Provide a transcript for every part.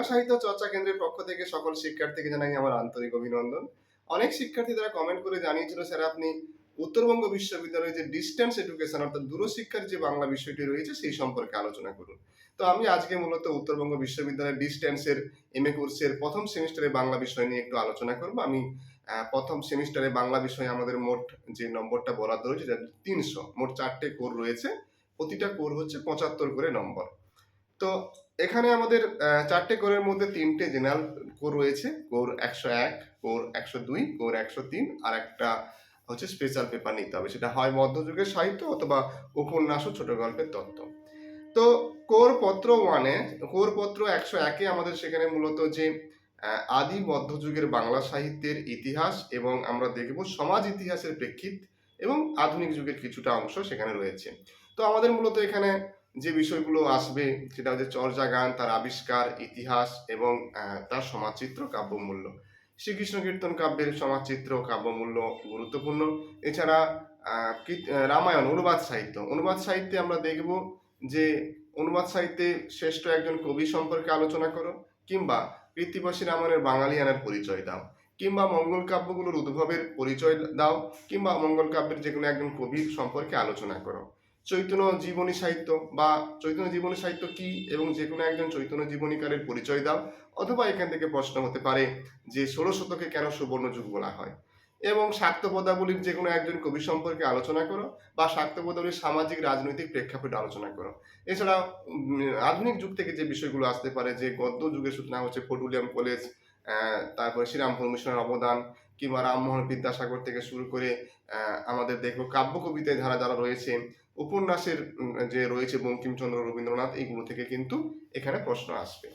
বাংলা সাহিত্য চর্চা কেন্দ্রের পক্ষ থেকে সকল শিক্ষার্থীকে জানাই আমার আন্তরিক অভিনন্দন। অনেক শিক্ষার্থী তারা কমেন্ট করে জানিয়েছিল, স্যার, আপনি উত্তরবঙ্গ বিশ্ববিদ্যালয়ে যে ডিস্টেন্স এডুকেশন অর্থাৎ দূরশিক্ষার যে বাংলা বিষয়টি রয়েছে সেই সম্পর্কে আলোচনা করুন। তো আমি আজকে মূলত উত্তরবঙ্গ বিশ্ববিদ্যালয়ের ডিস্টেন্সের এম এ কোর্সের প্রথম সেমিস্টারে বাংলা বিষয় নিয়ে একটু আলোচনা করব। আমি প্রথম সেমিস্টারে বাংলা বিষয়ে আমাদের মোট যে নম্বরটা বরাদ্দ রয়েছে সেটা তিনশো, মোট চারটে কোর রয়েছে। প্রতিটা কোর হচ্ছে পঁচাত্তর করে নম্বর। তো এখানে আমাদের চারটে কোরের মধ্যে তিনটে জেনারেল কোর রয়েছে, কোর একশো এক, কোর একশো দুই, কোর একশো তিন, আর একটা হচ্ছে স্পেশাল পেপার নিতে হবে। সেটা হয় মধ্যযুগের সাহিত্য অথবা উপন্যাস ও ছোট গল্পের তত্ত্ব। তো কোর পত্র ওয়ানে কোর পত্র একশো একে আমাদের সেখানে মূলত যে আদি মধ্যযুগের বাংলা সাহিত্যের ইতিহাস এবং আমরা দেখব সমাজ ইতিহাসের প্রেক্ষিত এবং আধুনিক যুগের কিছুটা অংশ সেখানে রয়েছে। তো আমাদের মূলত এখানে যে বিষয়গুলো আসবে সেটা হচ্ছে চর্যা গান তার আবিষ্কার, ইতিহাস এবং তার সমাজচিত্র কাব্যমূল্য। শ্রীকৃষ্ণ কীর্তন কাব্যের সমাজচিত্র কাব্যমূল্য গুরুত্বপূর্ণ। এছাড়া রামায়ণ, অনুবাদ সাহিত্য। অনুবাদ সাহিত্যে আমরা দেখব যে অনুবাদ সাহিত্যে শ্রেষ্ঠ একজন কবি সম্পর্কে আলোচনা করো কিংবা কৃত্তিবাসী রামায়ণের বাঙালিয়ানার পরিচয় দাও কিংবা মঙ্গল কাব্যগুলোর উদ্ভবের পরিচয় দাও কিংবা মঙ্গল কাব্যের যে কোনো একজন কবির সম্পর্কে আলোচনা করো। চৈতন্য জীবনী সাহিত্য বা চৈতন্য জীবনী সাহিত্য কি এবং যে কোনো একজন চৈতন্য জীবনীকারের পরিচয় দাও অথবা এখান থেকে প্রশ্ন হতে পারে যে ষোলো শতকে কেন সুবর্ণ যুগ বলা হয়? এবং শাক্ত পদাবলীর যে কোনো একজন কবি সম্পর্কে আলোচনা করো বা শাক্ত পদাবলীর সামাজিক রাজনৈতিক প্রেক্ষাপট আলোচনা করো। এছাড়া আধুনিক যুগ থেকে যে বিষয়গুলো আসতে পারে যে গদ্য যুগের সূচনা হচ্ছে ফটুলিয়াম কলেজ তারপরে শ্রীরামপুর মিশনের অবদান কিংবা রামমোহন বিদ্যাসাগর থেকে শুরু করে আমাদের দেখব কাব্য কবিতায় ধারা যারা রয়েছে উপন্যাসের যে রয়েছে বঙ্কিমচন্দ্র, রবীন্দ্রনাথ এইগুলো থেকে কিন্তু এখানে প্রশ্ন আসবে।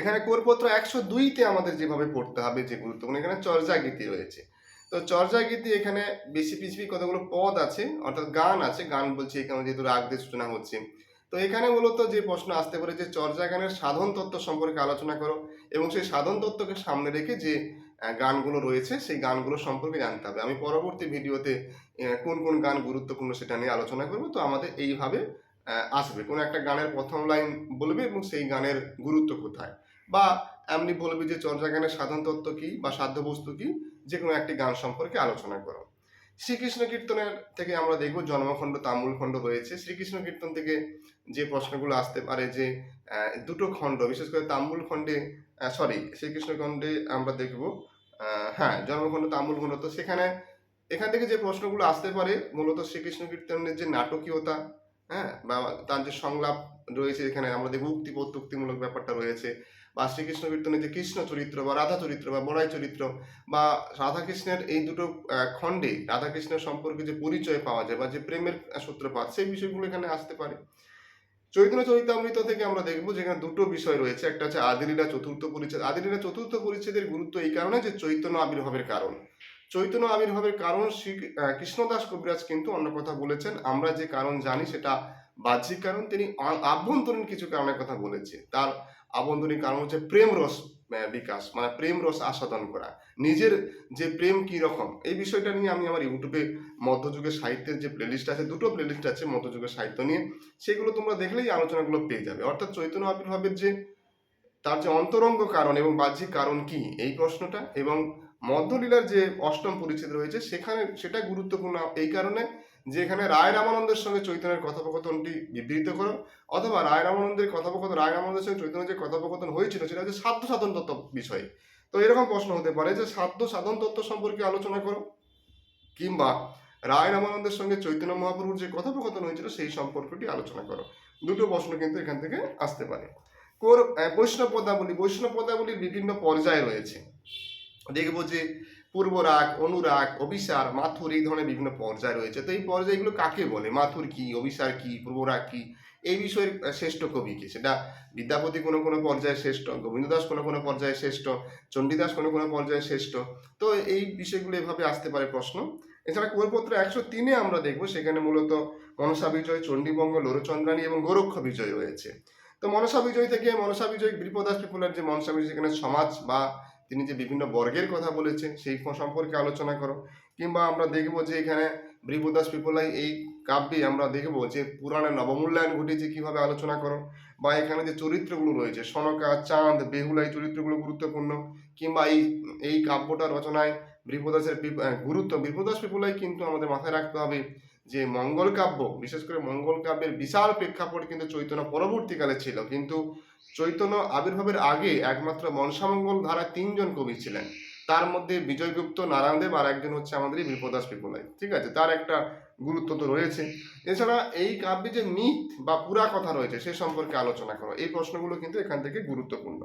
এখানে কোরপত্র একশো দুইতে আমাদের যেভাবে পড়তে হবে, যে গুরুত্বপূর্ণ, এখানে চর্যা গীতি রয়েছে। তো চর্যা গীতি এখানে বেশি পিছিয়ে কতগুলো পদ আছে, অর্থাৎ গান আছে, গান বলছে এখানে যেহেতু রাগ দিয়ে সূচনা হচ্ছে। তো এখানে মূলত যে প্রশ্ন আসতে পারে যে চর্যা গানের সাধন তত্ত্ব সম্পর্কে আলোচনা করো এবং সেই সাধন তত্ত্বকে সামনে রেখে যে গানগুলো রয়েছে, সেই গানগুলো সম্পর্কে জানতে হবে। আমি পরবর্তী ভিডিওতে কোন কোন গান গুরুত্বপূর্ণ সেটা নিয়ে আলোচনা করব, তো আমাদের এইভাবে আসবে। কোনো একটা গানের প্রথম লাইন বলবে এবং সেই গানের গুরুত্ব কোথায়? বা এমনি বলবে যে চর্যা গানের সাধারণ তত্ত্ব কী বা সাধ্যবস্তু কী? কি যে কোনো একটি গান সম্পর্কে আলোচনা করো। শ্রীকৃষ্ণ কীর্তনের থেকে আমরা দেখব জন্মখণ্ড তামুল খণ্ড রয়েছে। শ্রীকৃষ্ণ কীর্তন থেকে যে প্রশ্নগুলো আসতে পারে যে দুটো খণ্ড, বিশেষ করে তাম্বুল খণ্ডে সরি শ্রীকৃষ্ণ খণ্ডে আমরা দেখব হ্যাঁ জন্মখণ্ড তাম্বুল খণ্ড তো সেখানে, এখান থেকে যে প্রশ্নগুলো আসতে পারে, মূলত শ্রীকৃষ্ণ কীর্তনের যে নাটকীয়তা হ্যাঁ বা তার যে সংলাপ রয়েছে, এখানে আমরা দেখব উক্তি প্রত্যুক্তিমূলক ব্যাপারটা রয়েছে। বা শ্রীকৃষ্ণ কীর্তনের যে কৃষ্ণ চরিত্র বা রাধা চরিত্র বা বড়াই চরিত্র বা রাধাকৃষ্ণের এই দুটো খণ্ডে রাধাকৃষ্ণের সম্পর্কে যে পরিচয় পাওয়া যায় বা যে প্রেমের সূত্রপাত, সেই বিষয়গুলো এখানে আসতে পারে। চৈতন্য চরিতামৃত থেকে আমরা দেখব যেখানে দুটো বিষয় রয়েছে। একটা হচ্ছে আদিলীলা চতুর্থ পরিচ্ছেদ। আদিলীলা চতুর্থ পরিচ্ছেদের গুরুত্ব এই কারণে যে চৈতন্য আবির্ভাবের কারণ। চৈতন্য আবির্ভাবের কারণ শ্রী কৃষ্ণদাস কবিরাজ কিন্তু অন্য কথা বলেছেন। আমরা যে কারণ জানি সেটা বাহ্যিক কারণ তিনি আভ্যন্তরীণ কিছু কারণের কথা বলেছে। তার আভ্যন্তরীণ কারণ হচ্ছে প্রেম রস বিকাশ মানে প্রেম রস আস্বাদন করা। নিজের যে প্রেম কি রকম, এই বিষয়টা নিয়ে আমি আমার ইউটিউবে মধ্যযুগের সাহিত্যের যে প্লেলিস্ট আছে, দুটো প্লেলিস্ট আছে মধ্যযুগের সাহিত্য নিয়ে, সেগুলো তোমরা দেখলেই আলোচনাগুলো পেয়ে যাবে। অর্থাৎ চৈতন্য আবির্ভাবের যে, তার যে অন্তরঙ্গ কারণ এবং বাহ্যিক কারণ কি, এই প্রশ্নটা এবং মধ্যলীলার যে অষ্টম পরিচ্ছেদ রয়েছে, সেখানে সেটা গুরুত্বপূর্ণ। এই কারণে যে এখানে রায় রামানন্দের সঙ্গে চৈতন্যের কথোপকথনটি বিবৃত করো, অথবা রায় রামানন্দের কথোপকথন, রায় রামানন্দের সঙ্গে চৈতন্যের যে কথোপকথন হয়েছিল, সেটা হচ্ছে সাধ্য সাধন তত্ত্ব বিষয়। তো এরকম প্রশ্ন হতে পারে যে সাধ্য সাধন তত্ত্ব সম্পর্কে আলোচনা করো, কিংবা রায় রামানন্দের সঙ্গে চৈতন্য মহাপ্রভুর যে কথোপকথন হয়েছিল, সেই সম্পর্কটি আলোচনা করো। দুটো প্রশ্ন কিন্তু এখান থেকে আসতে পারে। কোর বৈষ্ণব পদাবলী, বৈষ্ণব পদাবলীর বিভিন্ন পর্যায় রয়েছে। দেখব যে পূর্বরাগ, অনুরাগ, অভিসার, মাথুর এই ধরনের বিভিন্ন পর্যায় রয়েছে। তো এই পর্যায়গুলো কাকে বলে? মাথুর কি, অভিসার কি, পূর্বরাগ কি? এই বিষয়ের শ্রেষ্ঠ কবি কি? সেটা বিদ্যাপতি কোনো কোনো পর্যায়ে শ্রেষ্ঠ গোবিন্দ দাস কোনো কোনো পর্যায়ে শ্রেষ্ঠ, চণ্ডীদাস কোনো কোনো পর্যায়ে শ্রেষ্ঠ। তো এই বিষয়গুলো এভাবে আসতে পারে প্রশ্ন। এছাড়া কুয়োপত্র একশো তিনে আমরা দেখব, সেখানে মূলত মনসা বিজয়, চণ্ডীবঙ্গ লোরচন্দ্রানী এবং গোরক্ষ বিজয় রয়েছে। তো মনসা বিজয় থেকে মনসা বিজয় বিপ্রদাস পিপুলার যে মনসা বিজয়, সেখানে সমাজ বা তিনি যে বিভিন্ন বর্গের কথা বলেছেন, সেই সম্পর্কে আলোচনা করো। কিংবা আমরা দেখব যে এখানে বিপ্রদাস পিপুলাই এই কাব্যে আমরা দেখব যে পুরাণের নবমূল্যায়ন ঘটেছে কীভাবে আলোচনা করো, বা এখানে যে চরিত্রগুলো রয়েছে, সনকা, চাঁদ, বেহুলা, এই চরিত্রগুলো গুরুত্বপূর্ণ। কিংবা এই এই কাব্যটা রচনায় বিপ্রদাসের গুরুত্ব বিপ্রদাস পিপুলাই কিন্তু আমাদের মাথায় রাখতে হবে যে মঙ্গল কাব্য, বিশেষ করে মঙ্গল কাব্যের বিশাল প্রেক্ষাপট কিন্তু চৈতন্য পরবর্তীকালে ছিল। কিন্তু চৈতন্য আবির্ভাবের আগে একমাত্র মনসামঙ্গল ধারা তিনজন কবি ছিলেন। তার মধ্যে বিজয়গুপ্ত, নারায়ণদেব আর একজন হচ্ছে আমাদের বিপ্রদাস পিপুলাই। ঠিক আছে? তার একটা গুরুত্ব তো রয়েছে। এছাড়া এই কাব্যে যে মিথ বা পুরা কথা রয়েছে, সে সম্পর্কে আলোচনা করো। এই প্রশ্নগুলো কিন্তু এখান থেকে গুরুত্বপূর্ণ।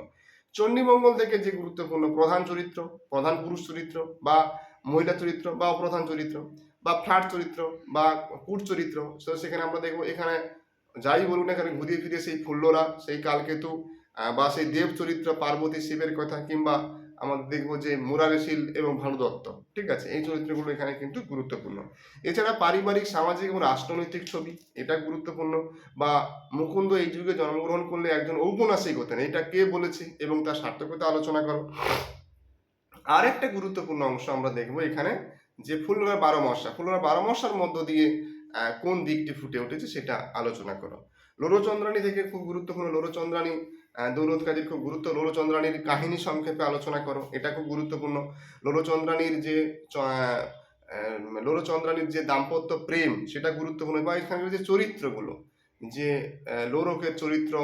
চণ্ডীমঙ্গল থেকে যে গুরুত্বপূর্ণ প্রধান চরিত্র, প্রধান পুরুষ চরিত্র বা মহিলা চরিত্র বা অপ্রধান চরিত্র বা ফ্ল্যাট চরিত্র বা কুট চরিত্র সেখানে আমরা দেখব। এখানে যাই বলুন না এখানে ঘুরিয়ে ফিরে সেই ফুল্লরা, সেই কালকেতু বা সেই দেব চরিত্র পার্বতী শিবের কথা কিংবা আমাদের দেখব যে মুরারিশীল এবং ভানুদত্ত। ঠিক আছে, এই চরিত্রগুলো এখানে কিন্তু গুরুত্বপূর্ণ। এছাড়া পারিবারিক, সামাজিক এবং রাষ্ট্রনৈতিক ছবি, এটা গুরুত্বপূর্ণ। বা মুকুন্দ এই যুগে জন্মগ্রহণ করলে একজন ঔপন্যাসিক হতেন, এটা কে বলেছে এবং তার সার্থকতা আলোচনা করো। আরেকটা গুরুত্বপূর্ণ অংশ আমরা দেখব এখানে, যে ফুলরা বারো মশা ফুলরা বারো মশার মধ্য দিয়ে কোন দিকটি ফুটে উঠেছে সেটা আলোচনা করো। লোরচন্দ্রাণী থেকে খুব গুরুত্বপূর্ণ লোরচন্দ্রাণী দৌলত কাজীর খুব গুরুত্ব, লোরচন্দ্রাণীর কাহিনী সংক্ষেপে আলোচনা করো, এটা খুব গুরুত্বপূর্ণ। লোরচন্দ্রাণীর যে লোরচন্দ্রাণীর যে দাম্পত্য প্রেম, সেটা গুরুত্বপূর্ণ। বা এখানকার যে চরিত্রগুলো, যে লোরকের চরিত্র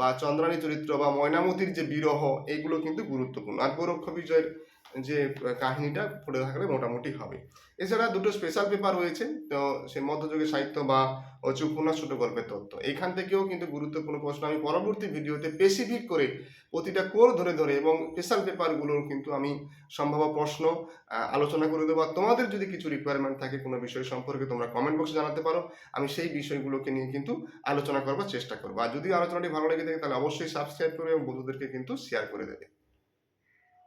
বা চন্দ্রাণী চরিত্র বা ময়নামতির যে বিরহ, এগুলো কিন্তু গুরুত্বপূর্ণ। আর গোরক্ষ বিজয়ের যে কাহিনীটা পড়ে থাকলে মোটামুটি হবে। এছাড়া দুটো স্পেশাল পেপার রয়েছে, তো সে মধ্যযুগের সাহিত্য বা হচ্ছে উপন্যাস ছোট গল্পের তত্ত্ব। এখান থেকেও কিন্তু গুরুত্বপূর্ণ প্রশ্ন, আমি পরবর্তী ভিডিওতে স্পেসিফিক করে প্রতিটা কোর ধরে ধরে এবং স্পেশাল পেপারগুলোর কিন্তু আমি সম্ভাব্য প্রশ্ন আলোচনা করে দেবো। আর তোমাদের যদি কিছু রিকোয়ারমেন্ট থাকে কোনো বিষয় সম্পর্কে তোমরা কমেন্ট বক্সে জানাতে পারো, আমি সেই বিষয়গুলোকে নিয়ে কিন্তু আলোচনা করবার চেষ্টা করব। আর যদি আলোচনাটি ভালো লেগে থাকে তাহলে অবশ্যই সাবস্ক্রাইব করে এবং বন্ধুদেরকে কিন্তু শেয়ার করে দেবে।